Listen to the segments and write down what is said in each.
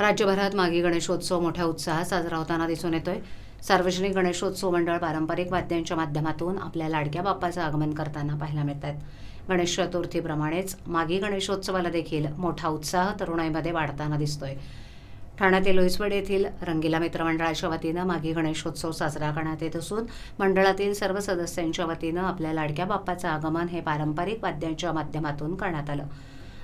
राज्यभरात मागी गणेशोत्सव मोठ्या उत्साहात साजरा होताना दिसून येतोय. सार्वजनिक गणेशोत्सव मंडळ पारंपरिक वाद्यांच्या माध्यमातून आपल्या लाडक्या बाप्पाचं आगमन करताना पाहायला मिळत आहेत गणेश चतुर्थीप्रमाणेच मागी गणेशोत्सवाला देखील मोठा उत्साह तरुणाईमध्ये वाढताना दिसतोय. ठाण्यातील लोईसवड येथील रंगीला मित्रमंडळाच्या वतीनं मागी गणेशोत्सव साजरा करण्यात येत असून मंडळातील सर्व सदस्यांच्या वतीनं आपल्या लाडक्या बाप्पाचं आगमन हे पारंपरिक वाद्यांच्या माध्यमातून करण्यात आलं.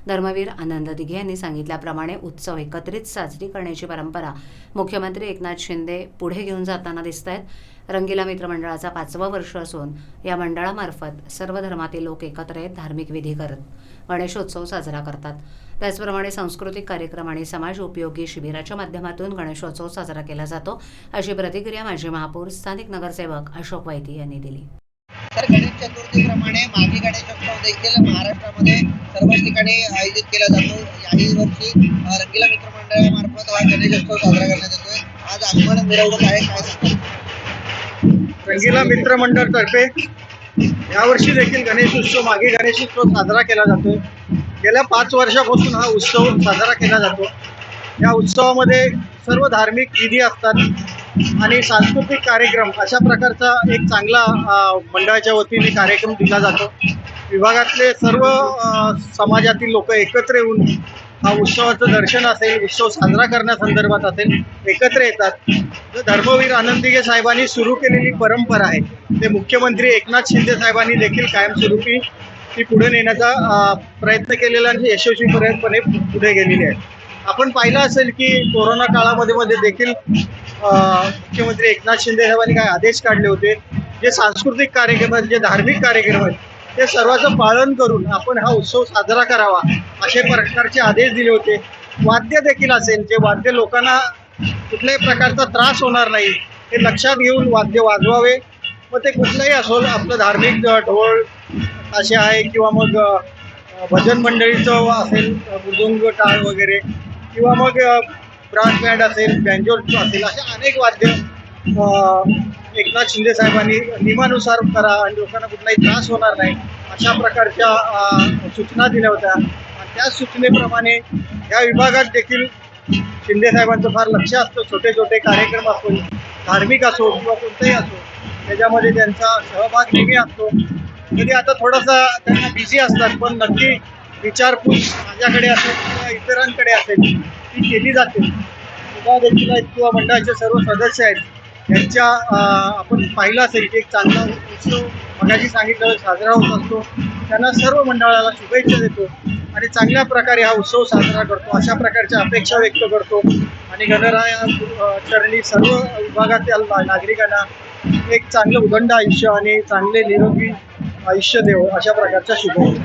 धर्मवीर आनंद दिघे यांनी सांगितल्याप्रमाणे उत्सव एकत्रित साजरी करण्याची परंपरा मुख्यमंत्री एकनाथ शिंदे पुढे घेऊन जाताना दिसत आहेत रंगीला मित्रमंडळाचा पाचवा वर्ष असून या मंडळामार्फत सर्व धर्मातील लोक एकत्र येत धार्मिक विधी करत गणेशोत्सव साजरा करतात. त्याचप्रमाणे सांस्कृतिक कार्यक्रम आणि समाज उपयोगी शिबिराच्या माध्यमातून गणेशोत्सव साजरा केला जातो अशी प्रतिक्रिया माजी महापौर स्थानिक नगरसेवक अशोक वैती यांनी दिली. तर गणेश चतुर्थीप्रमाणे मागी गणेशोत्सव देखील महाराष्ट्रामध्ये सर्वच ठिकाणी आयोजित केला जातो. याही वर्षी अ, रंगीला मित्रमंडळामार्फत हा गणेशोत्सव साजरा करण्यात येतोय. आज आगमन मिरवणूक आहे काय सांगता? रंगीला मित्र मंडळ तर्फे यावर्षी देखील गणेशोत्सव मागे गणेशोत्सव साजरा केला जातो गेल्या पाच वर्षापासून हा उत्सव साजरा केला जातो. या उत्सवामध्ये सर्व धार्मिक विधी असतात. आणि सांस्कृतिक कार्यक्रम अशा प्रकारचा एक चांगला मंडळाच्या वतीने कार्यक्रम दिला जातो. विभागातले सर्व समाजातील लोक एकत्र येऊन हा उत्सवाचं दर्शन असेल उत्सव साजरा करण्यासंदर्भात असेल एकत्र येतात. धर्मवीर आनंदिगे साहेबांनी सुरू केलेली परंपरा आहे. ते मुख्यमंत्री एकनाथ शिंदे साहेबांनी देखील कायमस्वरूपी ती पुढे नेण्याचा प्रयत्न केलेला आणि यशस्वीपर्यंतपणे पुढे गेलेली आहे. आपण पाहिलं असेल की कोरोना काळामध्ये मध्ये देखील मुख्यमंत्री एकनाथ शिंदे साहेबांनी काय आदेश काढले होते? जे सांस्कृतिक कार्यक्रम आहेत जे धार्मिक कार्यक्रम आहेत ते सर्वांचं पालन करून आपण हा उत्सव साजरा करावा असे प्रकारचे आदेश दिले होते. वाद्य देखील असेल जे वाद्य लोकांना कुठल्याही प्रकारचा त्रास होणार नाही हे लक्षात घेऊन वाद्य वाजवावे. मग ते कुठलंही असो आपलं धार्मिक ढोल असे आहे किंवा मग भजन मंडळीचं असेल मृदुंग टाळ वगैरे किंवा मग ब्रास बँड असेल बँजो असेल असे अनेक वाद्य एकनाथ शिंदे साहेबांनी नियमानुसार करा आणि लोकांना कुठलाही त्रास होणार नाही अशा प्रकारच्या सूचना दिल्या होत्या. आणि त्या सूचनेप्रमाणे या विभागात देखील शिंदे साहेबांचं फार लक्ष असतं. छोटे छोटे कार्यक्रम असो धार्मिक असो किंवा कोणताही असो त्याच्यामध्ये त्यांचा सहभाग नेहमी असतो. कधी आता थोडासा त्यांना बिझी असतात पण नक्की विचारपूस माझ्याकडे असेल इतरांकडे असेल ती केली जाते. देखील आहेत किंवा मंडळाचे सर्व सदस्य आहेत यांच्या आपण पाहिलं असेल की एक चांगला उत्सव मगाशी सांगितलं साजरा होत असतो. त्यांना सर्व मंडळाला शुभेच्छा देतो आणि चांगल्या प्रकारे हा उत्सव साजरा करतो. अशा प्रकारच्या अपेक्षा व्यक्त करतो. आणि गणराया चरणी सर्व विभागातील नागरिकांना एक चांगलं उदंड आयुष्य आणि चांगले निरोगी आयुष्य देव अशा प्रकारच्या शुभेच्छा.